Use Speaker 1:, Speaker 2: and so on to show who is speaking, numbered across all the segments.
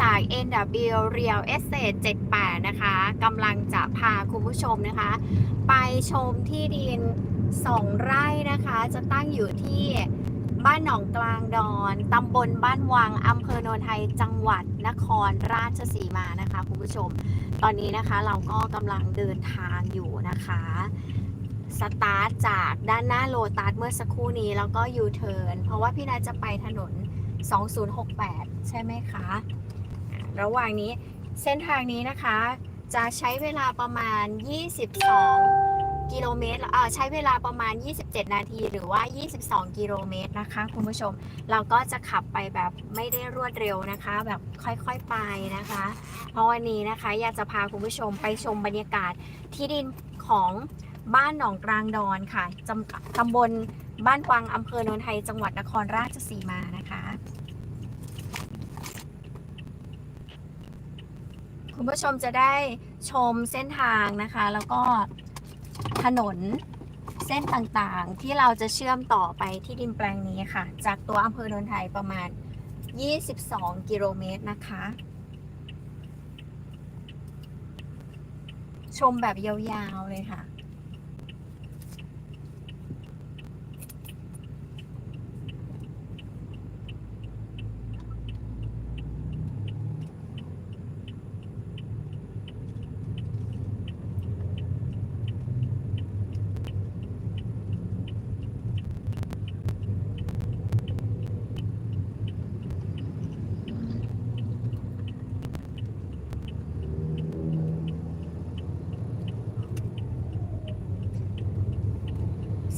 Speaker 1: จาก NW Real Estate 78 นะคะกำลังจะพาคุณผู้ชมนะคะ ไปชมที่ดิน 2 ไร่นะคะ จะตั้งอยู่ที่บ้านหนองกลางดอนตำบลบ้านวังอำเภอโนนไทยจังหวัดนครราชสีมานะคะคุณผู้ชม ตอนนี้นะคะเราก็กำลังเดินทางอยู่นะคะสตาร์ทจากด้านหน้าโลตัสเมื่อสักครู่นี้แล้วก็ยูเทิร์นเพราะว่าพี่นาจะไปถนน 2068 ใช่ไหมคะอะ ระหว่างนี้เส้นทางนี้นะคะ จะใช้เวลาประมาณ 22 กิโลเมตรเอ่อใช้เวลาประมาณ 27 นาทีหรือว่า 22 กิโลเมตรนะคะ คุณผู้ชม เราก็จะขับไปแบบไม่ได้รวดเร็วนะคะ แบบค่อยๆไปนะคะ เพราะวันนี้นะคะอยากจะพาคุณผู้ชมไปชมบรรยากาศที่ดินของบ้านหนองกลางดอนค่ะตำบลบ้านกวางอำเภอโนนไทยจังหวัดนครราชสีมานะคะ คุณผู้ชมจะได้ชมเส้นทางนะคะ แล้วก็ถนนเส้นต่างๆ ที่เราจะเชื่อมต่อไปที่ดินแปลงนี้ค่ะ จากตัวอำเภอโนนไทยประมาณ 22 กิโลเมตรนะคะ ชมแบบยาวๆเลยค่ะ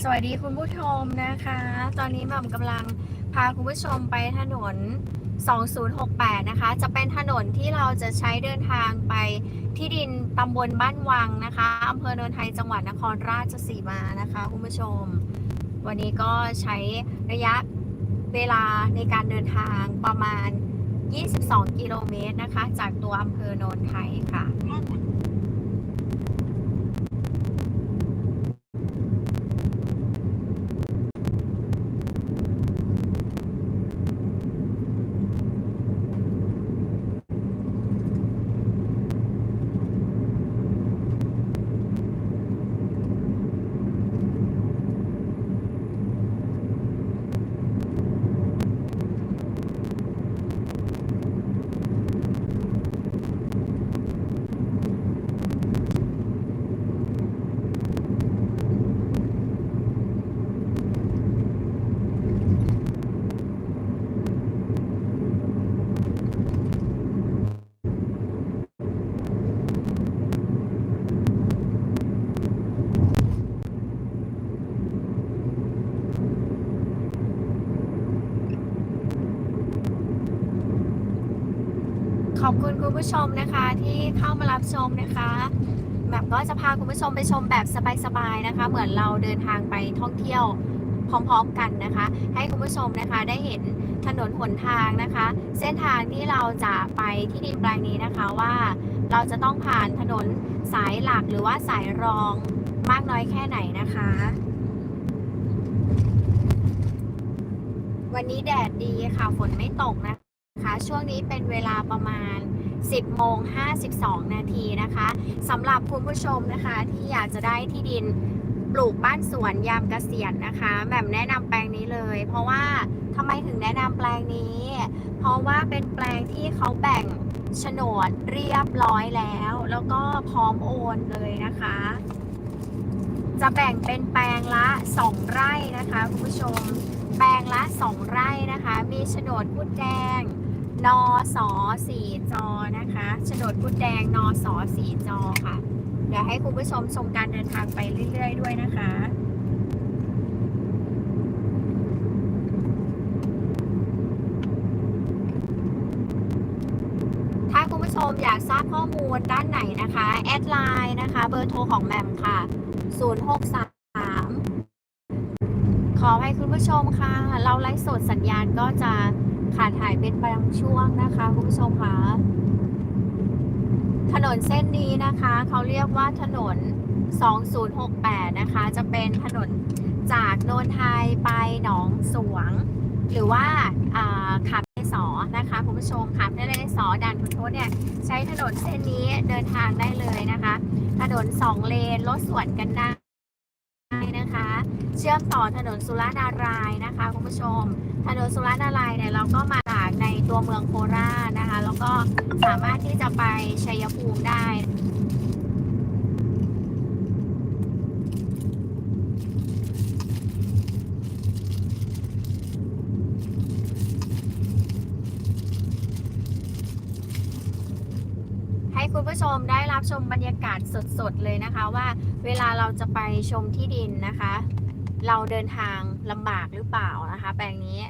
Speaker 1: สวัสดีคุณผู้ชมนะคะ ตอนนี้หม่ำกำลังพาคุณผู้ชมไปถนน 2068 นะคะ จะเป็นถนนที่เราจะใช้เดินทางไปที่ดินตำบลบ้านวังนะคะอำเภอโนนไทยจังหวัดนครราชสีมานะคะคุณผู้ชม วันนี้ก็ใช้ระยะเวลาในการเดินทางประมาณ 22 กิโลเมตรนะคะ จากตัวอำเภอโนนไทยค่ะ ผู้ชมนะคะที่เข้ามารับชมนะคะแบบก็จะพาคุณผู้ชมไปชมแบบสบายๆนะคะ เหมือนเราเดินทางไปท่องเที่ยวพร้อมๆกันนะคะ ให้คุณผู้ชมนะคะได้เห็นถนนหนทางนะคะ เส้นทางที่เราจะไปที่ดินแปลงนี้นะคะว่าเราจะต้องผ่านถนนสายหลักหรือว่าสายรองมากน้อยแค่ไหนนะคะ วันนี้แดดดีค่ะฝนไม่ตกนะคะนะคะช่วงนี้เป็นเวลาประมาณ 10โมง52 นาทีนะคะสำหรับคุณผู้ชมนะคะ ที่อยากจะได้ที่ดินปลูกบ้านสวนยามเกษียณนะคะแบบแนะนำแปลงนี้เลย เพราะว่าทำไมถึงแนะนำแปลงนี้ เพราะว่าเป็นแปลงที่เขาแบ่งโฉนดเรียบร้อยแล้ว แล้วก็พร้อมโอนเลยนะคะ จะแบ่งเป็นแปลงละ 2 ไร่นะคะคุณผู้ชม แปลงละ 2 ไร่นะคะ มีโฉนดพุดแดง นอสอสีจอนะคะโฉนดพุดแดงนอสอสีจอค่ะ เดี๋ยวให้คุณผู้ชมชมการเดินทางไปเรื่อย ๆ ด้วยนะคะถ้าคุณผู้ชมอยากทราบข้อมูลด้านไหนนะคะ แอดไลน์นะคะ เบอร์โทรของแมมค่ะ 063 ขอให้คุณผู้ชมค่ะ เราไลฟ์สดสัญญาณก็จะ ขาดหายเป็นบางช่วงนะคะคุณผู้ชมคะถนนเส้นนี้นะคะ เขาเรียกว่าถนน 2068 นะคะ จะเป็นถนนจากโนนไทยไปหนองสวง หรือว่าขับไปสอนะคะคุณผู้ชมค่ะทะเลสอด่านคุณทศเนี่ย ใช้ถนนเส้นนี้เดินทางได้เลยนะคะ ถนนสองเลนรถสวนกันได้ เชื่อมต่อถนนสุรานารายนะคะคุณผู้ชม ถนนสุรานารายเนี่ยเราก็มาจากในตัวเมืองโคราชนะคะ แล้วก็สามารถที่จะไปชัยภูมิได้ให้คุณผู้ชมได้รับชมบรรยากาศสดๆเลยนะคะว่าเวลาเราจะไปชมที่ดินนะคะ เราเดินทางลำบากหรือเปล่านะคะ แปลงนี้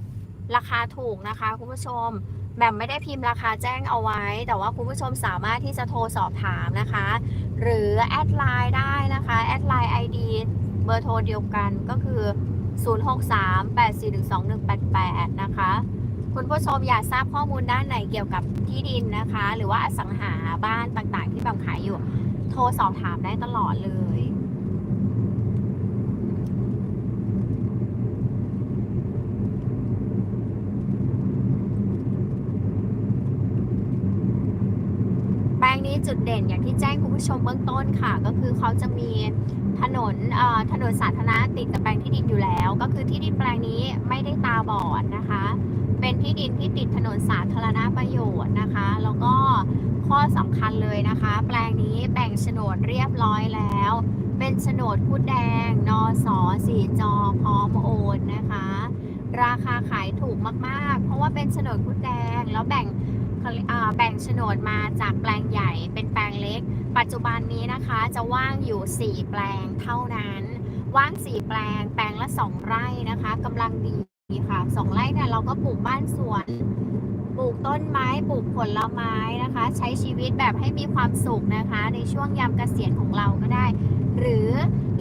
Speaker 1: ราคาถูกนะคะคุณผู้ชมแหม่มไม่ได้พิมพ์ราคาแจ้งเอาไว้ แต่ว่าคุณผู้ชมสามารถที่จะโทรสอบถามนะคะ หรือแอดไลน์ได้นะคะแอดไลน์ ID เบอร์โทรเดียวกันก็คือ 0638412188 นะคะ คุณผู้ชมอยากทราบข้อมูลด้านไหนเกี่ยวกับที่ดินนะคะ หรือว่าอสังหาบ้านต่างๆ ที่แบบขายอยู่ โทรสอบถามได้ตลอดเลย งนี้จุดเด่นอย่างที่แจ้งคุณผู้ชมเบื้องต้นค่ะ ก็คือเขาจะมีถนนถนนสาธารณะติดกับแปลงที่ดินอยู่แล้ว ก็คือที่ดินแปลงนี้ไม่ได้ตาบอดนะคะ เป็นที่ดินที่ติดถนนสาธารณประโยชน์นะคะ แล้วก็ข้อสำคัญเลยนะคะ แปลงนี้แบ่งโฉนดเรียบร้อยแล้ว เป็นโฉนดพูดแดง นอสอสีจอพร้อมโอนนะคะ ราคาขายถูกมากๆ เพราะว่าเป็นโฉนดพูดแดงแล้วแบ่ง แบ่งโฉนดมาจากแปลงใหญ่เป็นแปลงเล็ก ปัจจุบันนี้นะคะจะว่างอยู่ 4 แปลงเท่านั้น ว่าง 4 แปลง แปลงละ 2 ไร่นะคะกำลังดีค่ะสองไร่เนี่ยเราก็ปลูกบ้านสวน ปลูกต้นไม้ปลูกผลไม้นะคะ ใช้ชีวิตแบบให้มีความสุขนะคะ ในช่วงยามเกษียณของเราก็ได้ หรือ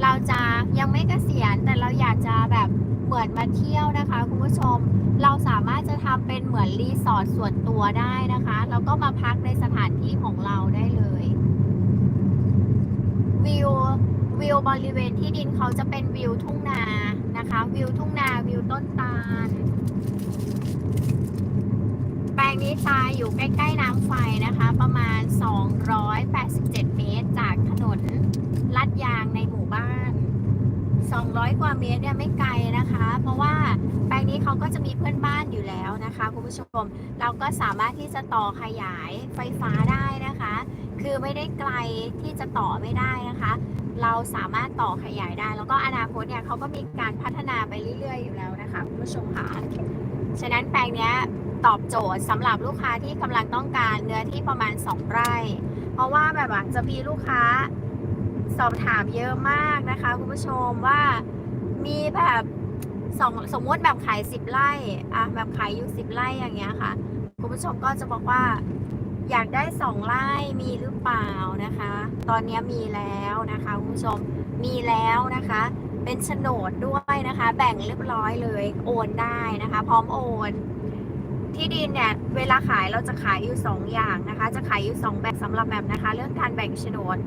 Speaker 1: เราจะยังไม่เกษียณ แต่เราอยากจะแบบเหมือนมาเที่ยวนะคะคุณผู้ชม เราสามารถจะทำเป็นเหมือนรีสอร์ทส่วนตัวได้นะคะแล้วก็มาพักในสถานที่ของเราได้เลยวิววิวบริเวณที่ดินเขาจะเป็นวิวทุ่งนานะคะ วิวทุ่งนาวิวต้นตาล แปลงนี้ตายอยู่ใกล้ๆน้ำไฟนะคะ ประมาณ 287 เมตร จากถนนลาดยางในหมู่บ้าน 200 กว่าเมตรเนี่ยไม่ไกลนะคะ เพราะว่าแปลงนี้เขาก็จะมีเพื่อนบ้านอยู่แล้วนะคะคุณผู้ชม เราก็สามารถที่จะต่อขยายไฟฟ้าได้นะคะ คือไม่ได้ไกลที่จะต่อไม่ได้นะคะ เราสามารถต่อขยายได้ แล้วก็อนาคตเนี่ยเขาก็มีการพัฒนาไปเรื่อย ๆ อยู่แล้วนะคะคุณผู้ชมค่ะฉะนั้นแปลงนี้ตอบโจทย์สำหรับลูกค้าที่กำลังต้องการเนื้อที่ประมาณ 2 ไร่ เพราะว่าแบบว่าจะมีลูกค้า สอบถามเยอะมากนะคะคุณผู้ชมว่ามีแบบสองสมมติแบบขาย10ไร่อะแบบขายอยู่10ไร่อย่างเงี้ยค่ะ คุณผู้ชมก็จะบอกว่า อยากได้สองไร่มีหรือเปล่านะคะ ตอนนี้มีแล้วนะคะคุณผู้ชมมีแล้วนะคะ เป็นโฉนดด้วยนะคะ แบ่งเรียบร้อยเลยโอนได้นะคะ พร้อมโอนที่ดินเนี่ยเวลาขายเราจะขายอยู่ 2 อย่างนะคะ จะขายอยู่ 2 แบบสำหรับแบบนะคะ เรื่องการแบ่งโฉนด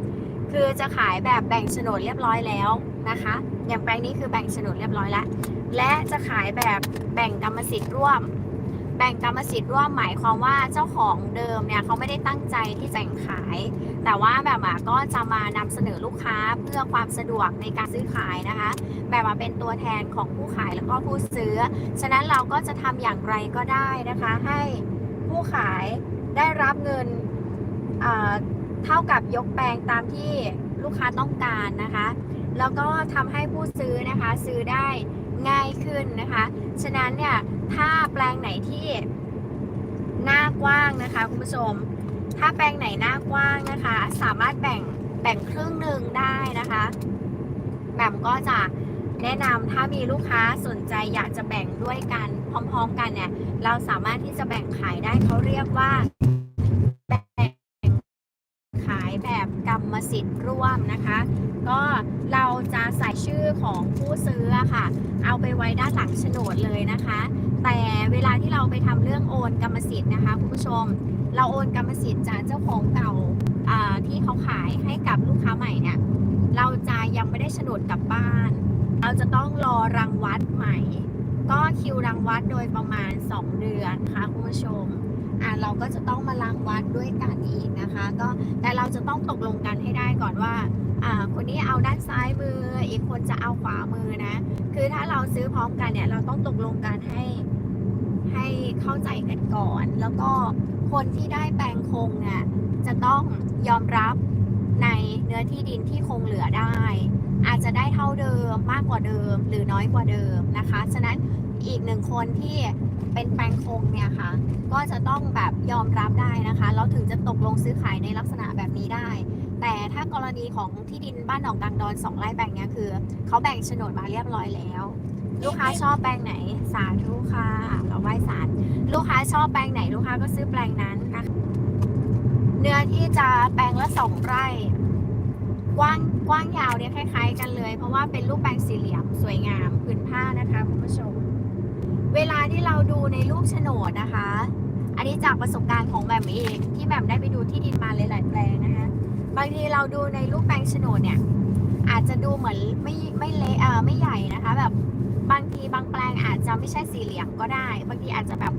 Speaker 1: คือจะขายแบบแบ่งโฉนดเรียบร้อยแล้วนะคะ อย่างแปลงนี้คือแบ่งโฉนดเรียบร้อยแล้ว และจะขายแบบแบ่งกรรมสิทธิ์ร่วม แบ่งกรรมสิทธิ์ร่วมหมายความว่าเจ้าของเดิมเนี่ยเขาไม่ได้ตั้งใจที่จะขาย แต่ว่าแบบอะก็จะมานำเสนอลูกค้าเพื่อความสะดวกในการซื้อขายนะคะ แบบมาเป็นตัวแทนของผู้ขายแล้วก็ผู้ซื้อ ฉะนั้นเราก็จะทำอย่างไรก็ได้นะคะ ให้ผู้ขายได้รับเงินอ่า เท่ากับยกแปลงตามที่ลูกค้าต้องการนะคะ แล้วก็ทำให้ผู้ซื้อนะคะซื้อได้ง่ายขึ้นนะคะ ฉะนั้นเนี่ยถ้าแปลงไหนที่หน้ากว้างนะคะคุณผู้ชม ถ้าแปลงไหนหน้ากว้างนะคะ สามารถแบ่งแบ่งครึ่งหนึ่งได้นะคะแบ่มก็จะแนะนำถ้ามีลูกค้าสนใจอยากจะแบ่งด้วยกันพร้อม ๆ กันเนี่ยเราสามารถที่จะแบ่งขายได้เขาเรียกว่า แบบกรรมสิทธิ์ร่วมนะคะ ก็เราจะใส่ชื่อของผู้ซื้อค่ะ เอาไปไว้ด้านหลังโฉนดเลยนะคะ แต่เวลาที่เราไปทำเรื่องโอนกรรมสิทธิ์นะคะคุณผู้ชม เราโอนกรรมสิทธิ์จากเจ้าของเก่าอ่าที่เขาขายให้กับลูกค้าใหม่เนี่ยเราจะยังไม่ได้โฉนดกลับบ้าน เราจะต้องรอรังวัดใหม่ ก็คิวรังวัดโดยประมาณ 2 เดือนค่ะคุณผู้ชม อ่าเราก็จะต้องมารังวัดด้วยกันอีกนะคะ ก็แต่เราจะต้องตกลงกันให้ได้ก่อนว่าอ่าคนนี้เอาด้านซ้ายมือ อีกคนจะเอาขวามือนะ คือถ้าเราซื้อพร้อมกันเนี่ยเราต้องตกลงกันให้ให้เข้าใจกันก่อน แล้วก็คนที่ได้แปลงคงเนี่ยจะต้องยอมรับในเนื้อที่ดินที่คงเหลือได้ อาจจะได้เท่าเดิมมากกว่าเดิมหรือน้อยกว่าเดิมนะคะ ฉะนั้นอีกหนึ่งคนที่ เป็นแปลงคงเนี่ยค่ะ ก็จะต้องแบบยอมรับได้นะคะแล้วถึงจะตกลงซื้อขายในลักษณะแบบนี้ได้ แต่ถ้ากรณีของที่ดินบ้านหนองกลางดอนสองไร่แบ่งเนี่ยคือเขาแบ่งโฉนดมาเรียบร้อยแล้ว ลูกค้าชอบแปลงไหนสาธุค่ะเราไหว้ศาลลูกค้าชอบแปลงไหนลูกค้าก็ซื้อแปลงนั้นนะคะเนื้อที่จะแปลงละสองไร่กว้างกว้างยาวเนี่ยคล้าย ๆ กันเลย เพราะว่าเป็นรูปแปลงสี่เหลี่ยมสวยงามผืนผ้านะคะคุณผู้ชม เวลาที่เราดูในรูปโฉนดนะคะ อันนี้จากประสบการณ์ของแหม่มเองที่แหม่มได้ไปดูที่ดินมาหลายๆแปลงนะคะ บางทีเราดูในรูปแปลงโฉนดเนี่ย อาจจะดูเหมือนไม่ไม่เละเออไม่ใหญ่นะคะ แบบบางทีบางแปลงอาจจะไม่ใช่สี่เหลี่ยมก็ได้ บางทีอาจจะแบบ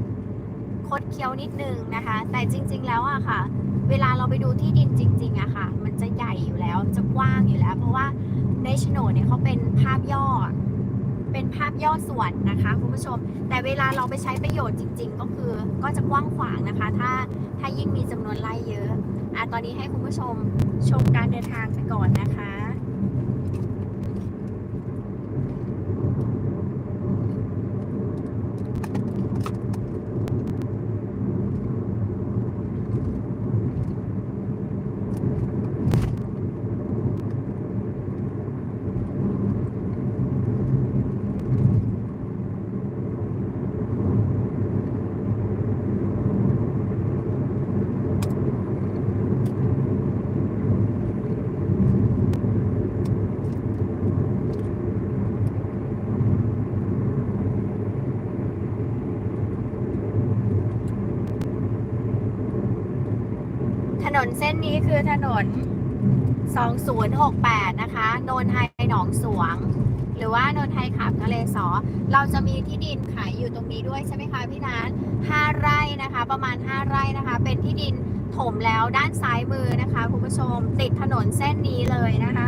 Speaker 1: คดเคี้ยวนิดนึงนะคะ แต่จริง ๆ แล้วอะค่ะ เวลาเราไปดูที่ดินจริง ๆอะค่ะ มันจะใหญ่อยู่แล้วจะกว้างอยู่แล้ว เพราะว่าในโฉนดเนี่ยเขาเป็นภาพย่อ เป็นภาพย่อส่วนนะคะคุณผู้ชม แต่เวลาเราไปใช้ประโยชน์จริง ๆ ก็คือก็จะกว้างขวางนะคะ ถ้าถ้ายิ่งมีจำนวนไล่เยอะอะตอนนี้ให้คุณผู้ชมชมการเดินทางไปก่อนนะคะ ถนนเส้นนี้ คือถนน 2068 นะคะโนนไทยหนองสวง หรือว่าโนนไทยขับทะเลสอ เราจะมีที่ดินขายอยู่ตรงนี้ด้วยใช่ไหมคะพี่นัท5ไร่นะคะ ประมาณ 5 ไร่นะคะ เป็นที่ดินถมแล้วด้านซ้ายมือนะคะคุณผู้ชมติดถนนเส้นนี้เลยนะคะ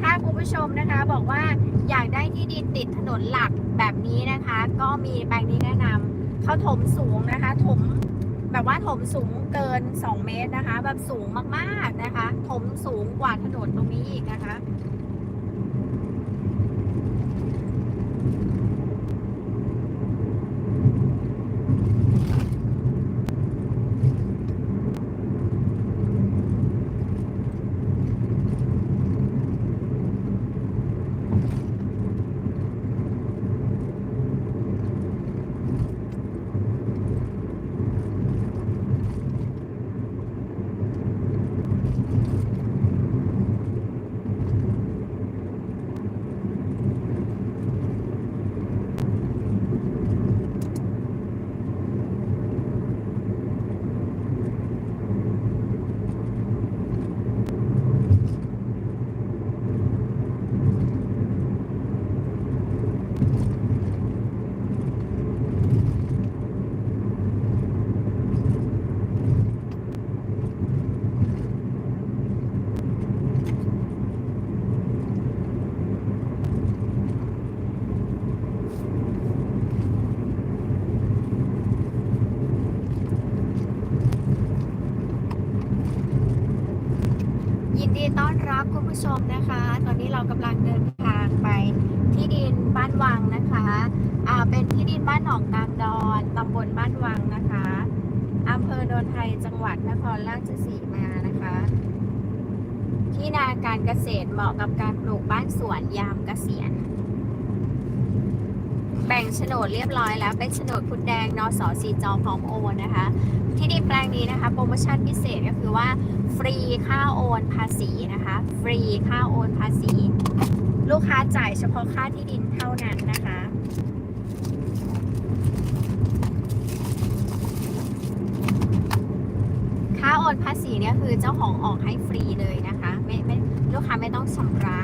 Speaker 1: ถ้าคุณผู้ชมนะคะบอกว่าอยากได้ที่ดินติดถนนหลักแบบนี้นะคะ ก็มีแปลงนี้แนะนำเขาถมสูงนะคะ ถม แบบว่าถมสูงเกิน 2 เมตรนะคะ แบบสูงมากๆนะคะ ถมสูงกว่าถนนตรงนี้อีกนะคะ ผู้ชมนะคะ ตอนนี้เรากำลังเดินทางไปที่ดินบ้านวังนะคะอ่าเป็นที่ดินบ้านหนองกลางดอนตำบลบ้านวังนะคะอำเภอโนนไทยจังหวัดนครราชสีมานะคะ ที่นาการเกษตรเหมาะกับการปลูกบ้านสวนยามเกษียณ แบ่งโฉนดเรียบร้อยแล้วเป็นโฉนดคุณแดงนสสีจอพร้อมโอนนะคะ ที่ดินแปลงนี้นะคะ โปรโมชั่นพิเศษก็คือว่า ฟรีค่าโอนภาษีนะคะ ฟรีค่าโอนภาษี ลูกค้าจ่ายเฉพาะค่าที่ดินเท่านั้นนะคะค่าโอนภาษีเนี่ยคือเจ้าของออกให้ฟรีเลยนะคะ ไม่ไม่ลูกค้าไม่ต้องชำระ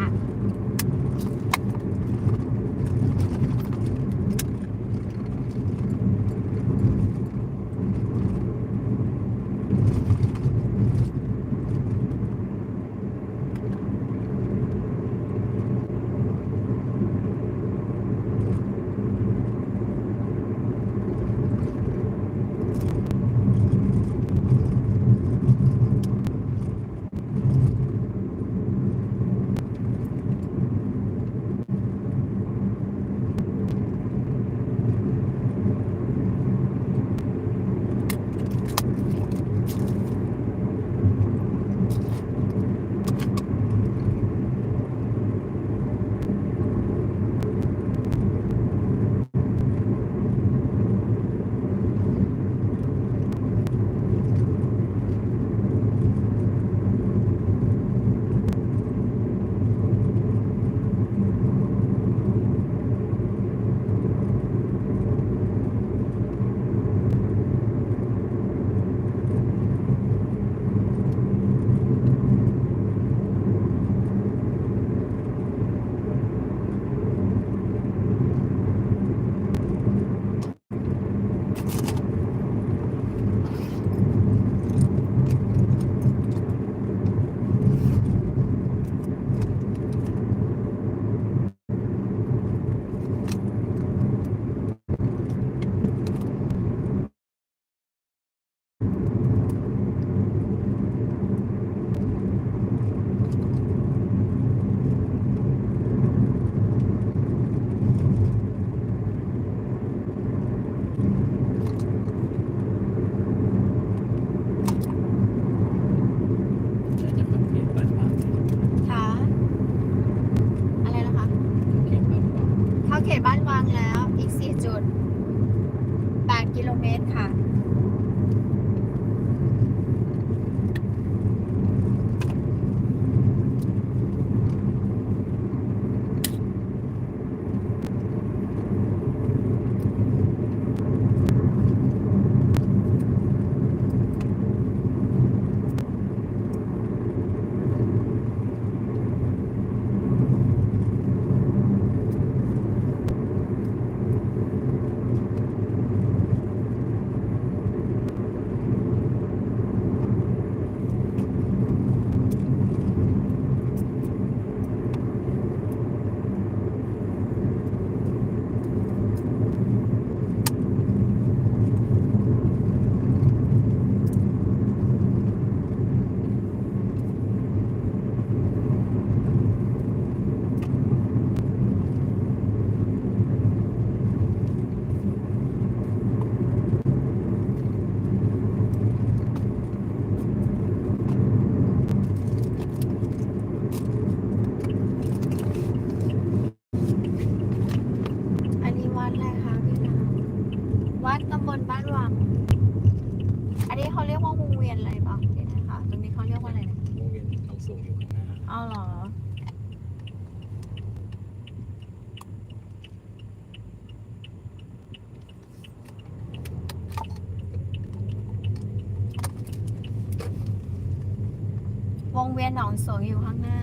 Speaker 1: สวยอยู่ข้างหน้า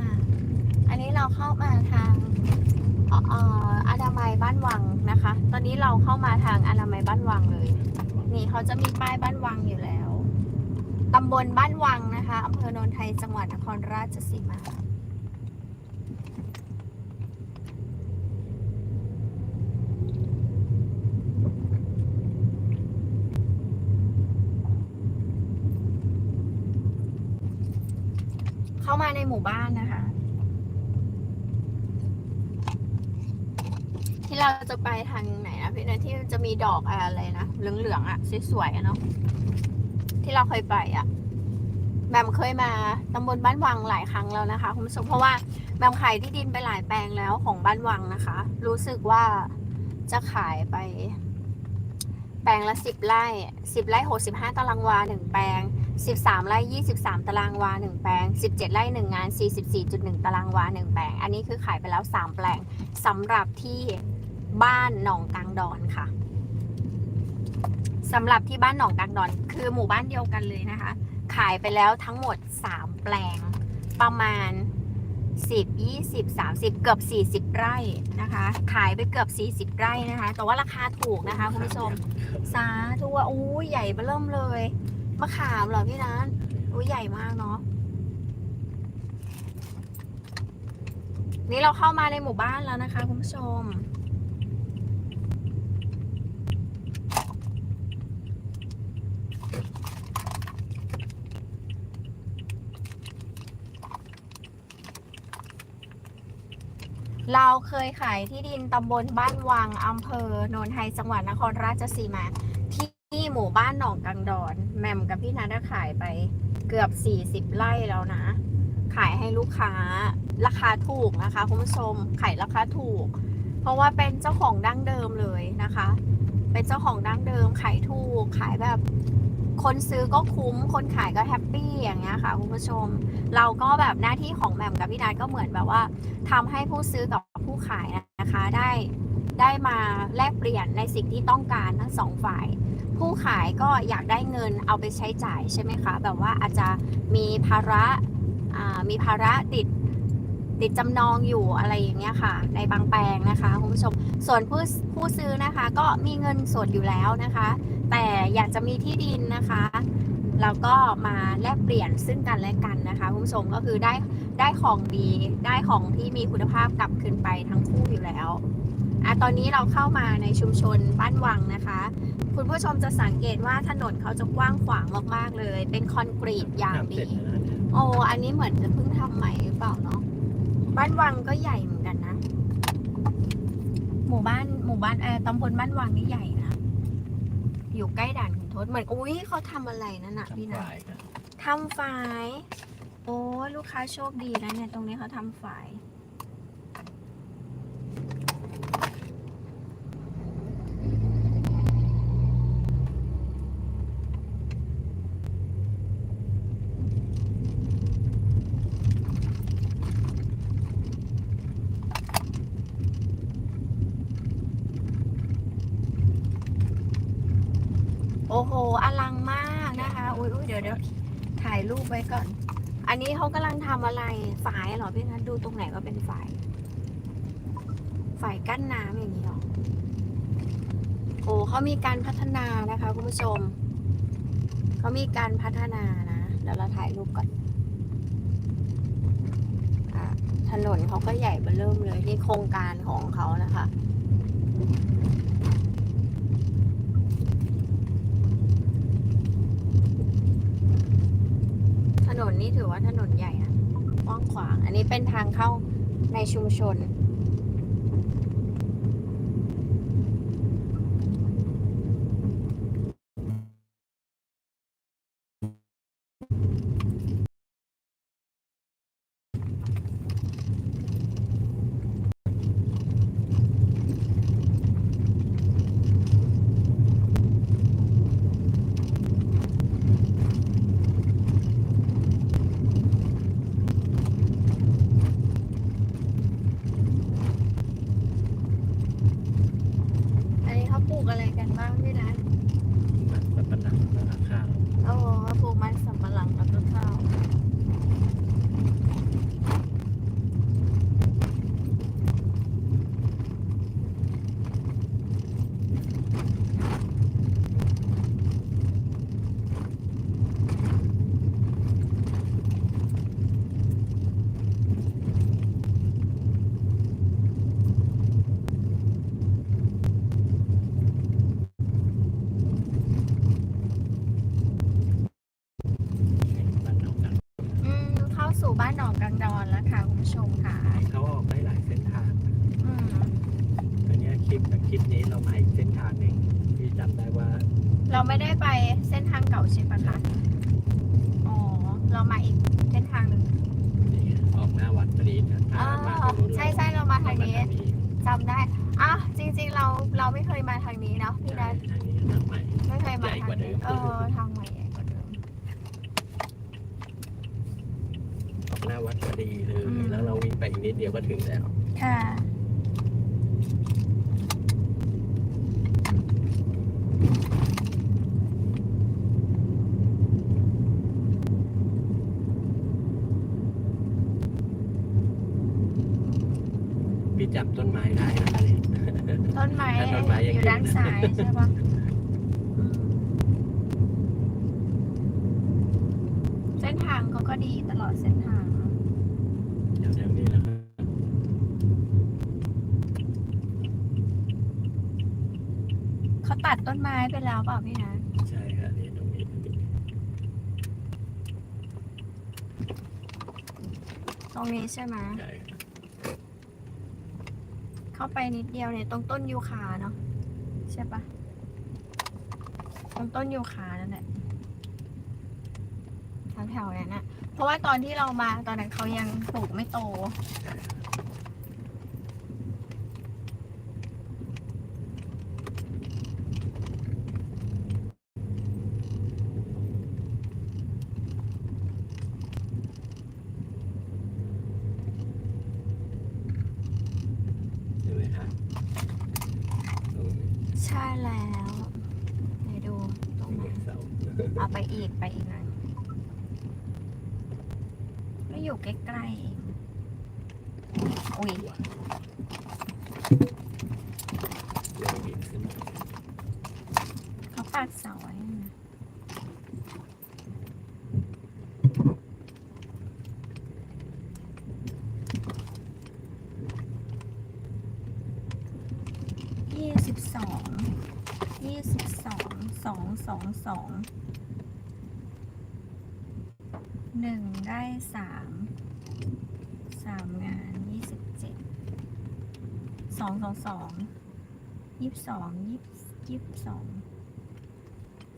Speaker 1: อันนี้เราเข้ามาทางอ่อเอ่ออนามัยบ้านวังนะคะ ตอนนี้เราเข้ามาทางอนามัยบ้านวังเลย นี่เขาจะมีป้ายบ้านวังอยู่แล้ว ตำบลบ้านวังนะคะอำเภอโนนไทยจังหวัดนครราชสีมา มาในหมู่บ้านนะคะ ที่เราจะไปทางไหนนะพี่นะที่จะมีดอกอะไรนะเหลืองๆอะ่ะสวยๆอะเนาะที่เราเคยไปอะ่ะแบมเคยมาตำบลบ้านวังหลายครั้งแล้วนะคะคุณผู้ชมเพราะว่าแบมขายที่ดินไปหลายแปลงแล้วของบ้านวังนะคะ รู้สึกว่าจะขายไป แปลงละสิบไร่สิบไร่หกสิบห้าตารางวาหนึ่งแปลง 13ไร่23 ตารางวา 1 แปลง 17ไร่1งาน 44.1 ตารางวา 1 แปลง อันนี้คือขายไปแล้ว 3 แปลงสำหรับที่บ้านหนองกลางดอนค่ะสำหรับที่บ้านหนองกลางดอน คือหมู่บ้านเดียวกันเลยนะคะ ขายไปแล้วทั้งหมด 3 แปลง ประมาณ 10 20 30 เกือบ 40 ไร่นะคะ ขายไปเกือบ 40 ไร่นะคะ แต่ว่าราคาถูกนะคะคุณผู้ชม สาธุว่าอู้ใหญ่เบิ่มเลย มะขามเหรอพี่นัทอู้ใหญ่มากเนาะนี่เราเข้ามาในหมู่บ้านแล้วนะคะ คุณผู้ชม เราเคยขายที่ดินตำบลบ้านวังอำเภอโนนไทยจังหวัดนครราชสีมา ที่หมู่บ้านหนองกังดอนแหมมกับพี่นัทขายไปเกือบ 40 ไร่แล้วนะ ขายให้ลูกค้าราคาถูกนะคะคุณผู้ชมขายราคาถูก เพราะว่าเป็นเจ้าของดั้งเดิมเลยนะคะ เป็นเจ้าของดั้งเดิมขายถูกขายแบบ คนซื้อก็คุ้ม คนขายก็แฮปปี้อย่างเงี้ยค่ะคุณผู้ชม เราก็แบบหน้าที่ของแหม่มกับพี่นัทก็เหมือนแบบว่าทำให้ผู้ซื้อกับผู้ขายนะคะ ได้ได้มาแลกเปลี่ยนในสิ่งที่ต้องการทั้งสองฝ่าย ผู้ขายก็อยากได้เงินเอาไปใช้จ่ายใช่ไหมคะ แบบว่าอาจจะมีภาระามีภาระติดติดจำนองอยู่อะไรอย่างเงี้ยค่ะ ในบางแปลงนะคะคุณผู้ชม ส่วนผู้ผู้ซื้อนะคะ ก็มีเงินสดอยู่แล้วนะคะ แต่อยากจะมีที่ดินนะคะแล้วก็มาแลกเปลี่ยนซึ่งกันและกันนะคะคุณผู้ชมก็คือได้ได้ของดีได้ของที่มีคุณภาพกลับคืนไปทั้งคู่อยู่แล้วอะตอนนี้เราเข้ามาในชุมชนบ้านวังนะคะ คุณผู้ชมจะสังเกตว่าถนนเขาจะกว้างขวางมากๆเลย เป็นคอนกรีตอย่างดี โอ้อันนี้เหมือนจะเพิ่งทำใหม่หรือเปล่าเนาะ บ้านวังก็ใหญ่เหมือนกันนะ หมู่บ้านหมู่บ้านเออตำบลบ้านวังนี่ใหญ่นะ อยู่ใกล้ด่านขุนทดเหมือนอุ้ยเขาทำอะไรนั่นน่ะพี่นะทำฝาย โอ้ลูกค้าโชคดีนะเนี่ยตรงนี้เขาทำฝาย โอ้โห อลังมากนะคะ อุ้ยอุ้ยเดี๋ยวเดี๋ยว ถ่ายรูปไว้ก่อน อันนี้เขากำลังทำอะไร ฝายเหรอพี่นัทดูตรงไหนว่าเป็นฝาย ฝายกั้นน้ำอย่างนี้หรอ โอ้เขามีการพัฒนานะคะคุณผู้ชม เขามีการพัฒนานะเดี๋ยวเราถ่ายรูปก่อนอะถนนเขาก็ใหญ่เบื้อเริ่มเลยนี่โครงการของเขานะคะ นนนี่ถือว่าถนนใหญ่นะกว้างขวาง อันนี้เป็นทางเข้าในชุมชน บ้านหนองกังดอนแล้วค่ะคุณผู้ชมค่ะ
Speaker 2: เขาออกได้หลายเส้นทาง
Speaker 1: อืม
Speaker 2: อันเนี้ยคลิปคลิปนี้เรามาอีกเส้นทางหนึ่งที่จำได้ว่า
Speaker 1: เราไม่ได้ไปเส้นทางเก่าใช่ปะคะอ๋อเรามาอีกเส้นทางหนึ่ง
Speaker 2: เนี่ยออกหน้าวัดพอดีนะถ้า
Speaker 1: อ๋อ
Speaker 2: มาทางนู้น
Speaker 1: ใช่ใช่เรามาทางนี้
Speaker 2: เรม
Speaker 1: จำได้อะจริง ๆ เราเราไม่เคยมาทางนี้เนาะพี่นัท
Speaker 2: ทางนี้ทางใหม่
Speaker 1: ไม่เคยมา
Speaker 2: ใหญ่
Speaker 1: ทาง
Speaker 2: กว่าเดิ
Speaker 1: นี้
Speaker 2: ม
Speaker 1: เออทางใหม่ใหญ่กว่าเดิม
Speaker 2: ออกหน้า วัดพอดีเลย
Speaker 1: อืม
Speaker 2: แล้วเราวิ่งไปอีกนิดเดียวก็ถึงแล้ว
Speaker 1: ค่ะ
Speaker 2: พี่จำต้นไม้ได้นะคะเนี่ย
Speaker 1: ต้นไม้
Speaker 2: ต้นไม้ยัง
Speaker 1: อยู่ด้าน
Speaker 2: อยู่นะ
Speaker 1: ซ้ายใช่ปะอืมเส้นทางเขาก็ดีตลอดเส้นทางเนอะ
Speaker 2: เดี๋ยว แถวนี้แหล้ว
Speaker 1: เขาตัดต้นไม้ไปแล้วเปล่าพี่นะ
Speaker 2: ใช่ค่ะนี่ตรงนี้ตรงนี้
Speaker 1: ตรงนี้ใช่ไหม
Speaker 2: ใช่ค่ะ
Speaker 1: เข้าไปนิดเดียวเนี่ยตรงต้นยูคาเนาะใช่ปะตรงต้นยูคานั่นแหละแถวๆนั้นนะ เพราะว่าตอนที่เรามาตอนนั้นเขายังปลูกไม่โต
Speaker 2: ใช่ค่ะใช่ไหมคะตรงนี้
Speaker 1: ใช่แล้วไหนดูตรงไหน
Speaker 2: เสา
Speaker 1: เอาไปอีกไปอีกหน่อยก็ อยู่ใกล้ๆอุ้ย
Speaker 2: ลงอีกขึ้นมา
Speaker 1: เขาปักเสาไว้นะยี่สิบสองยี่สิบสองสองสองสองหนึ่งได้สามสามงานยี่สิบเจ็ดส องสองสองยี่สิบสองยี่ยี่สิบสอง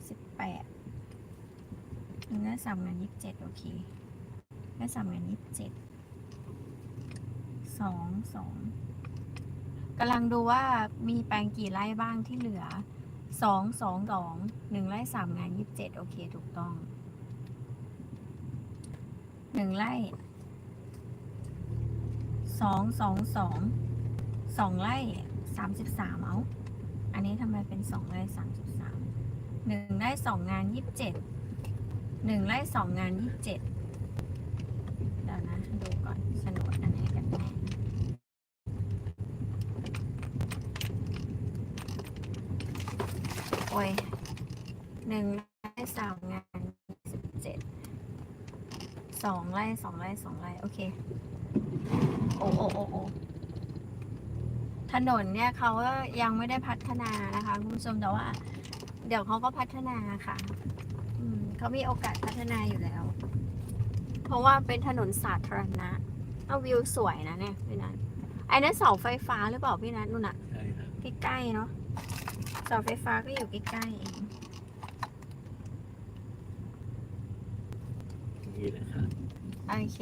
Speaker 1: สิบแปดหนึ่งได้สามงานยี่สิบเจ็ดโอเคได้สามงานยี่สิบเจ็ดสองสองกำลังดูว่ามีแปลงกี่ไร่บ้างที่เหลือสองสองสองหนึ่งไร่สามงานยี่สิบเจ็ดโอเคถูกต้องหนึ่งไร่สองสองสอง สองไร่สามสิบสามเอา อันนี้ทำไมเป็นสองไร่สามสิบสามหนึ่งไร่สองงานยี่สิบเจ็ดหนึ่งไร่สองงานยี่สิบเจ็ดเดี๋ยวนะ ดูก่อนโฉนดอันไหนกันแน่โอ้ยหนึ่งไร่สามงานยี่สิบเจ็ดสองไร่สองไร่สองไร่โอเค โอ้โอ้โอ้โอ้ ถนนเนี่ยเขาก็ยังไม่ได้พัฒนานะคะคุณผู้ชมแต่ว่า เดี๋ยวเขาก็พัฒนาค่ะ อืมเขามีโอกาสพัฒนาอยู่แล้ว เพราะว่าเป็นถนนสาธารณะเอาวิวสวยนะเนี่ยพี่นัทไอ้นั่นเสาไฟฟ้าหรือเปล่าพี่นัทนู่นอะ
Speaker 2: ใช่ค่ะ
Speaker 1: ใกล้ๆเนาะเสาไฟฟ้าก็อยู่ใกล้ๆเอง
Speaker 2: ตรงนี้เลยค่ะ
Speaker 1: โอเค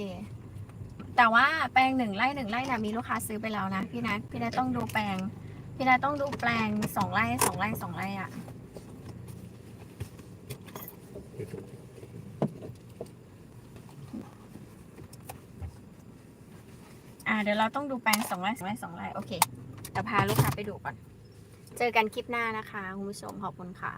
Speaker 1: แต่ว่าแปลงหนึ่งไร่หนึ่งไร่นะมีลูกค้าซื้อไปแล้วนะพี่นัทพี่นัทต้องดูแปลง พี่นัทต้องดูแปลงสองไร่สองไร่สองไร่อะอ่าเดี๋ยวเราต้องดูแปลงสองไร่สองไร่สองไร่โอเคเดี๋ยวพาลูกค้าไปดูก่อน เจอกันคลิปหน้านะคะคุณผู้ชมขอบคุณค่ะ